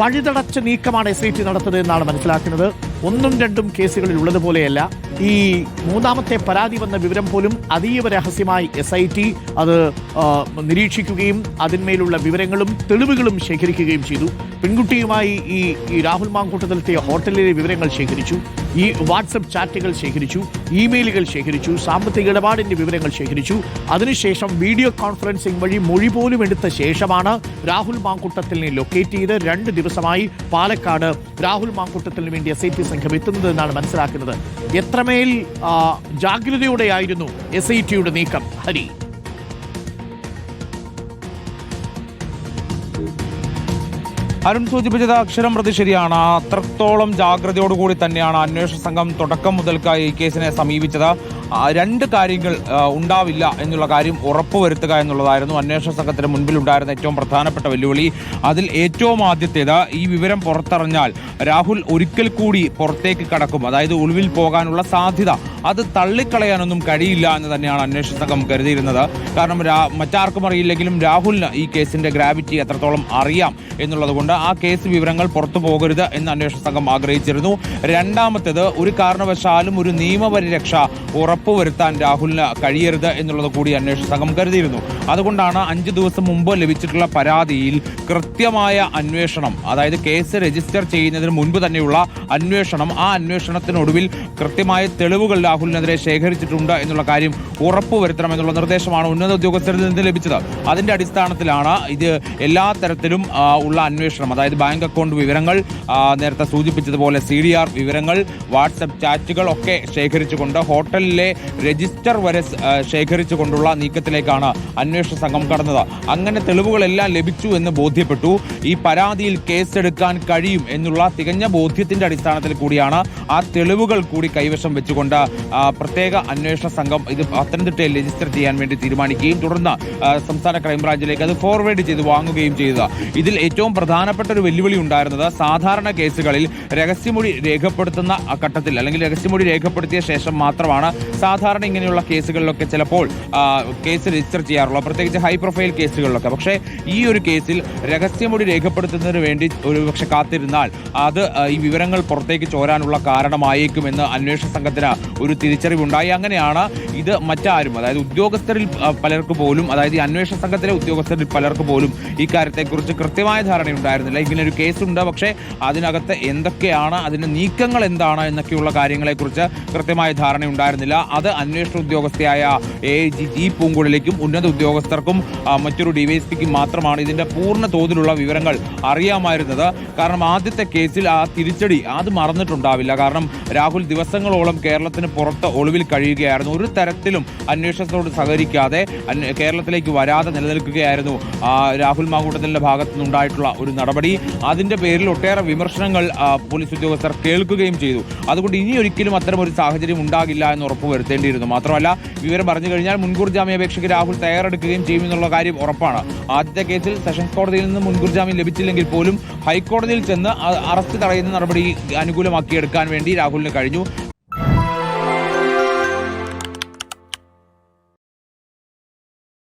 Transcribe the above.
പഴുതടച്ച നീക്കമാണ് S I T നടത്തുന്നത് എന്നാണ് മനസ്സിലാക്കുന്നത്. ഒന്നും രണ്ടും കേസുകളിൽ ഉള്ളതുപോലെയല്ല. ഈ മൂന്നാമത്തെ പരാതി വന്ന വിവരം പോലും അതീവ രഹസ്യമായി എസ് ഐ ടി അത് നിരീക്ഷിക്കുകയും അതിന്മേലുള്ള വിവരങ്ങളും തെളിവുകളും ശേഖരിക്കുകയും ചെയ്തു. പെൺകുട്ടിയുമായി ഈ രാഹുൽ മാങ്കൂട്ടത്തിലെത്തിയ ഹോട്ടലിലെ വിവരങ്ങൾ ശേഖരിച്ചു. ഈ വാട്സപ്പ് ചാറ്റുകൾ ശേഖരിച്ചു ഇമെയിലുകൾ ശേഖരിച്ചു സാമ്പത്തിക ഇടപാടിന്റെ വിവരങ്ങൾ ശേഖരിച്ചു. അതിനുശേഷം വീഡിയോ കോൺഫറൻസിംഗ് വഴി മൊഴി പോലും എടുത്ത ശേഷമാണ് രാഹുൽ മാങ്കൂട്ടത്തിനെ ലൊക്കേറ്റ് ചെയ്ത് രണ്ട് ദിവസമായി പാലക്കാട് രാഹുൽ മാങ്കൂട്ടത്തിന് വേണ്ടി എസ് ഐ ടി സംഘം എത്തുന്നത് എന്നാണ് മനസ്സിലാക്കുന്നത്. എത്രമേൽ ജാഗ്രതയോടെയായിരുന്നു എസ് ഐ ടിയുടെ നീക്കം? ഹരി. അരുൺ സൂചിപ്പിച്ചത് അക്ഷരം പ്രതി ശരിയാണ്. അത്രത്തോളം ജാഗ്രതയോടുകൂടി തന്നെയാണ് അന്വേഷണ സംഘം തുടക്കം മുതൽക്കായി ഈ കേസിനെ സമീപിച്ചത്. രണ്ട് കാര്യങ്ങൾ ഉണ്ടാവില്ല എന്നുള്ള കാര്യം ഉറപ്പുവരുത്തുക എന്നുള്ളതായിരുന്നു അന്വേഷണ സംഘത്തിന് മുൻപിൽ ഉണ്ടായിരുന്ന ഏറ്റവും പ്രധാനപ്പെട്ട വെല്ലുവിളി. അതിൽ ഏറ്റവും ആദ്യത്തേത് ഈ വിവരം പുറത്തറിഞ്ഞാൽ രാഹുൽ ഒരിക്കൽ കൂടി പുറത്തേക്ക് കടക്കും. അതായത് ഒളിവിൽ പോകാനുള്ള സാധ്യത. അത് തള്ളിക്കളയാനൊന്നും കഴിയില്ല എന്ന് തന്നെയാണ് അന്വേഷണ സംഘം കരുതിയിരുന്നത്. കാരണം മറ്റാർക്കും അറിയില്ലെങ്കിലും രാഹുലിന് ഈ കേസിന്റെ ഗ്രാവിറ്റി എത്രത്തോളം അറിയാം എന്നുള്ളത് കൊണ്ട് ആ കേസ് വിവരങ്ങൾ പുറത്തു പോകരുത് എന്ന് അന്വേഷണ സംഘം ആഗ്രഹിച്ചിരുന്നു. രണ്ടാമത്തേത് ഒരു കാരണവശാലും ഒരു നിയമപരിരക്ഷ ഉറപ്പുവരുത്താൻ രാഹുലിന് കഴിയരുത് എന്നുള്ളത് കൂടി അന്വേഷണ സംഘം കരുതിയിരുന്നു. അതുകൊണ്ടാണ് അഞ്ച് ദിവസം മുമ്പ് ലഭിച്ചിട്ടുള്ള പരാതിയിൽ കൃത്യമായ അന്വേഷണം അതായത് കേസ് രജിസ്റ്റർ ചെയ്യുന്നതിന് മുൻപ് തന്നെയുള്ള അന്വേഷണം ആ അന്വേഷണത്തിനൊടുവിൽ കൃത്യമായ തെളിവുകൾ രാഹുലിനെതിരെ ശേഖരിച്ചിട്ടുണ്ട് എന്നുള്ള കാര്യം ഉറപ്പുവരുത്തണം എന്നുള്ള നിർദ്ദേശമാണ് ഉന്നത ഉദ്യോഗസ്ഥരിൽ നിന്ന് ലഭിച്ചത്. അതിന്റെ അടിസ്ഥാനത്തിലാണ് ഇത് എല്ലാ തരത്തിലും ഉള്ള അന്വേഷണം അതായത് ബാങ്ക് അക്കൗണ്ട് വിവരങ്ങൾ നേരത്തെ സൂചിപ്പിച്ചതുപോലെ സി ഡി ആർ വിവരങ്ങൾ വാട്സപ്പ് ചാറ്റുകൾ ഒക്കെ ശേഖരിച്ചുകൊണ്ട് ഹോട്ടലിലെ രജിസ്റ്റർ വരെ ശേഖരിച്ചുകൊണ്ടുള്ള നീക്കത്തിലേക്കാണ് അന്വേഷണ സംഘം കടന്നത്. അങ്ങനെ തെളിവുകളെല്ലാം ലഭിച്ചു എന്ന് ബോധ്യപ്പെട്ടു. ഈ പരാതിയിൽ കേസെടുക്കാൻ കഴിയും എന്നുള്ള തികഞ്ഞ ബോധ്യത്തിന്റെ അടിസ്ഥാനത്തിൽ കൂടിയാണ് ആ തെളിവുകൾ കൂടി കൈവശം വെച്ചുകൊണ്ട് പ്രത്യേക അന്വേഷണ സംഘം ഇത് പത്തനംതിട്ടയിൽ രജിസ്റ്റർ ചെയ്യാൻ വേണ്ടി തീരുമാനിക്കുകയും തുടർന്ന് സംസ്ഥാന ക്രൈംബ്രാഞ്ചിലേക്ക് അത് ഫോർവേഡ് ചെയ്ത് വാങ്ങുകയും ചെയ്തത്. ഇതിൽ ഏറ്റവും പ്രധാനപ്പെട്ട ഒരു വെല്ലുവിളി ഉണ്ടായിരുന്നത് സാധാരണ കേസുകളിൽ രഹസ്യമൊഴി രേഖപ്പെടുത്തുന്ന ഘട്ടത്തിൽ അല്ലെങ്കിൽ രഹസ്യമൊഴി രേഖപ്പെടുത്തിയ ശേഷം മാത്രമാണ് സാധാരണ ഇങ്ങനെയുള്ള കേസുകളിലൊക്കെ ചിലപ്പോൾ കേസ് രജിസ്റ്റർ ചെയ്യാറുള്ളത് പ്രത്യേകിച്ച് ഹൈ പ്രൊഫൈൽ കേസുകളിലൊക്കെ. പക്ഷേ ഈ ഒരു കേസിൽ രഹസ്യമൊഴി രേഖപ്പെടുത്തുന്നതിന് വേണ്ടി ഒരു പക്ഷെ കാത്തിരുന്നാൽ അത് ഈ വിവരങ്ങൾ പുറത്തേക്ക് ചോരാനുള്ള കാരണമായേക്കുമെന്ന് അന്വേഷണ സംഘത്തിന് ഒരു തിരിച്ചറിവുണ്ടായി. അങ്ങനെയാണ് ഇത് മറ്റാരും അതായത് ഉദ്യോഗസ്ഥരിൽ പലർക്ക് പോലും അതായത് ഈ അന്വേഷണ സംഘത്തിലെ ഉദ്യോഗസ്ഥരിൽ പലർക്ക് പോലും ഇക്കാര്യത്തെക്കുറിച്ച് കൃത്യമായ കൃത്യമായ ധാരണയുണ്ടായിരുന്നില്ല ഇങ്ങനെ ഒരു കേസുണ്ട് പക്ഷേ അതിനകത്ത് എന്തൊക്കെയാണ് അതിന്റെ നീക്കങ്ങൾ എന്താണ് എന്നൊക്കെയുള്ള കാര്യങ്ങളെക്കുറിച്ച് കൃത്യമായ ധാരണ ഉണ്ടായിരുന്നില്ല. അത് അന്വേഷണ ഉദ്യോഗസ്ഥയായ എ ജി ജി പൂങ്കുഴലിക്കും ഉന്നത ഉദ്യോഗസ്ഥർക്കും മറ്റൊരു ഡിവൈഎസ്പിക്കും മാത്രമാണ് ഇതിന്റെ പൂർണ തോതിലുള്ള വിവരങ്ങൾ അറിയാമായിരുന്നത്. കാരണം ആദ്യത്തെ കേസിൽ ആ തിരിച്ചടി അത് മറന്നിട്ടുണ്ടാവില്ല. കാരണം രാഹുൽ ദിവസങ്ങളോളം കേരളത്തിന് പുറത്ത് ഒളിവിൽ കഴിയുകയായിരുന്നു. ഒരു തരത്തിലും അന്വേഷണത്തോട് സഹകരിക്കാതെ കേരളത്തിലേക്ക് വരാതെ നിലനിൽക്കുകയായിരുന്നു രാഹുൽ മാങ്കൂട്ടത്തിന്റെ ഭാഗത്തു നിന്നുണ്ടായിട്ടുള്ള ഒരു നടപടി. അതിന്റെ പേരിൽ ഒട്ടേറെ വിമർശനങ്ങൾ പോലീസ് ഉദ്യോഗസ്ഥർ കേൾക്കുകയും ചെയ്തു. അതുകൊണ്ട് ഇനി ഒരിക്കലും അത്തരം ഒരു സാഹചര്യം ഉണ്ടാകില്ല എന്ന് ഉറപ്പുവരുത്തേണ്ടിയിരുന്നു. മാത്രമല്ല വിവരം പറഞ്ഞു കഴിഞ്ഞാൽ മുൻകൂർ ജാമ്യാപേക്ഷയ്ക്ക് രാഹുൽ തയ്യാറെടുക്കുകയും ചെയ്യുമെന്നുള്ള കാര്യം ഉറപ്പാണ്. ആദ്യത്തെ കേസിൽ സെഷൻസ് കോടതിയിൽ നിന്ന് മുൻകൂർ ജാമ്യം ലഭിച്ചില്ലെങ്കിൽ പോലും ഹൈക്കോടതിയിൽ ചെന്ന് അറസ്റ്റ് തടയുന്ന നടപടി അനുകൂലമാക്കിയെടുക്കാൻ വേണ്ടി രാഹുലിന് കഴിഞ്ഞു.